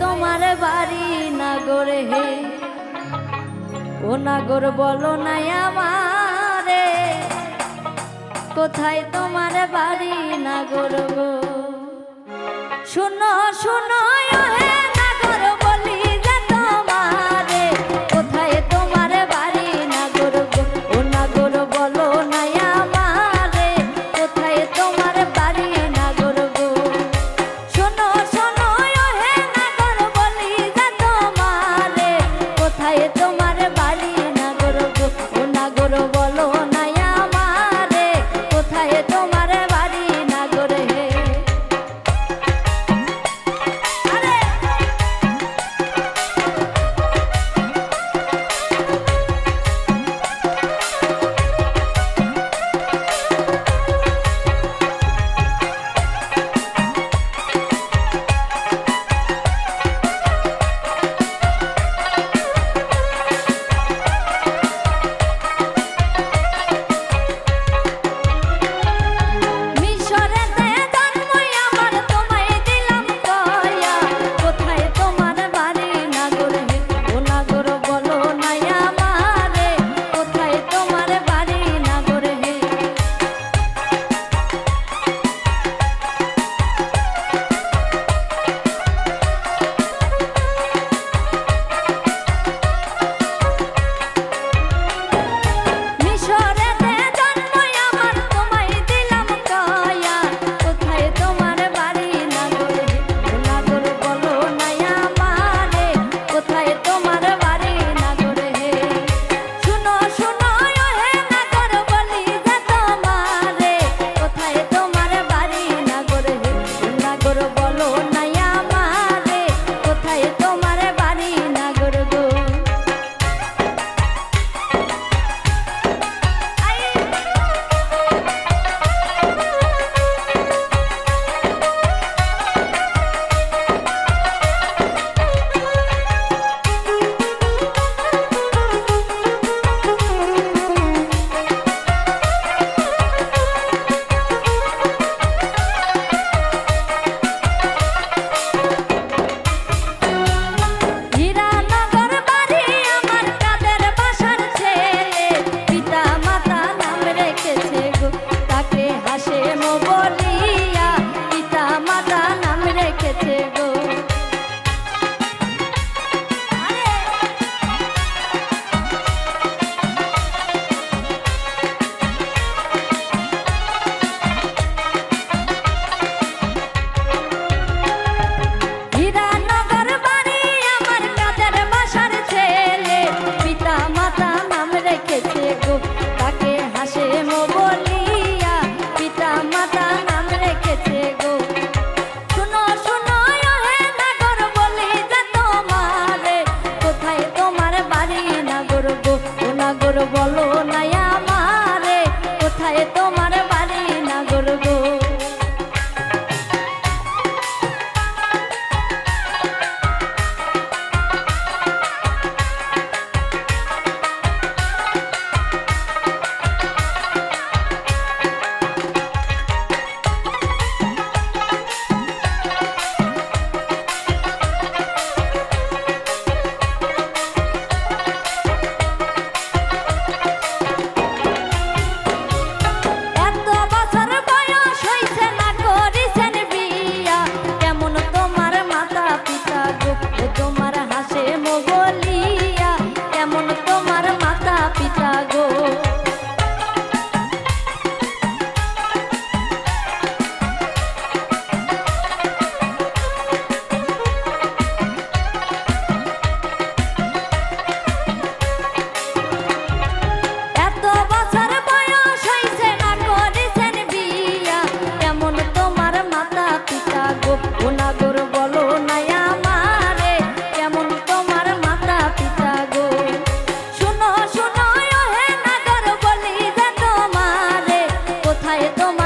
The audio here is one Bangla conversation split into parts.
তোমার বাড়ি নাগর হে? ও নাগর বলো নাই আমারে, কোথায় তোমার বাড়ি নাগর গো? শোনো শোনো হে নাই তোমায় তোমায়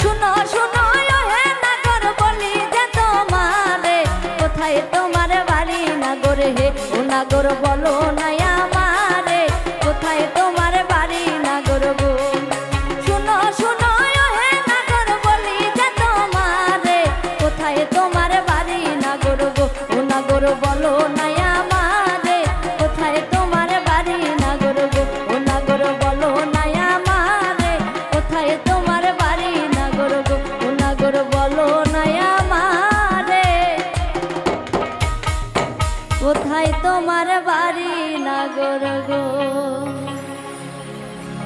শুনো শুনো হে নাগর বলি যে তোমারে। কোথায় তোমার বাড়ি নাগর হে? ও নাগর বলো না আমারে। কোথায় তোমার বাড়ি নাগর গো? শুনো শুনো বলি যে তোমারে। কোথায় তোমার বাড়ি নাগর গো? ও বলো out of